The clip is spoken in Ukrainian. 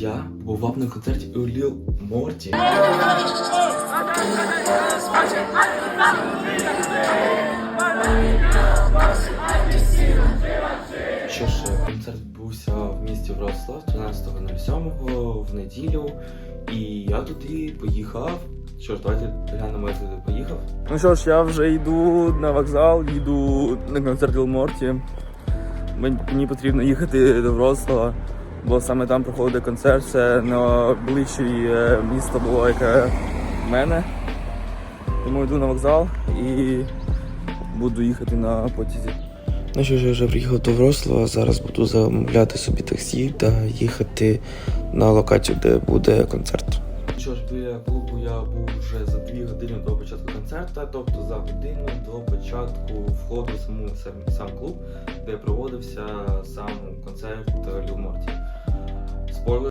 Я бував на концерті у Ліл Морті. Що ж, концерт відбувся в місті Вроцлав 13.07 в неділю. І я туди поїхав. Що ж, давайте глянемо, я туди поїхав. Ну що ж, я вже йду на вокзал, їду на концерт Морті. Мені потрібно їхати до Вроцлава, бо саме там проходить концерт. Це найближче е, місто було, яке в мене. Тому йду на вокзал і буду їхати на потязі. Ну що ж, я вже приїхав до Врослава, зараз буду замовляти собі таксі та їхати на локацію, де буде концерт. Що ж, біля клубу я був вже за дві години до початку концерту, тобто за годину до початку входу в сам, сам клуб, де проводився сам концерт Ліл Морті. Спойлер.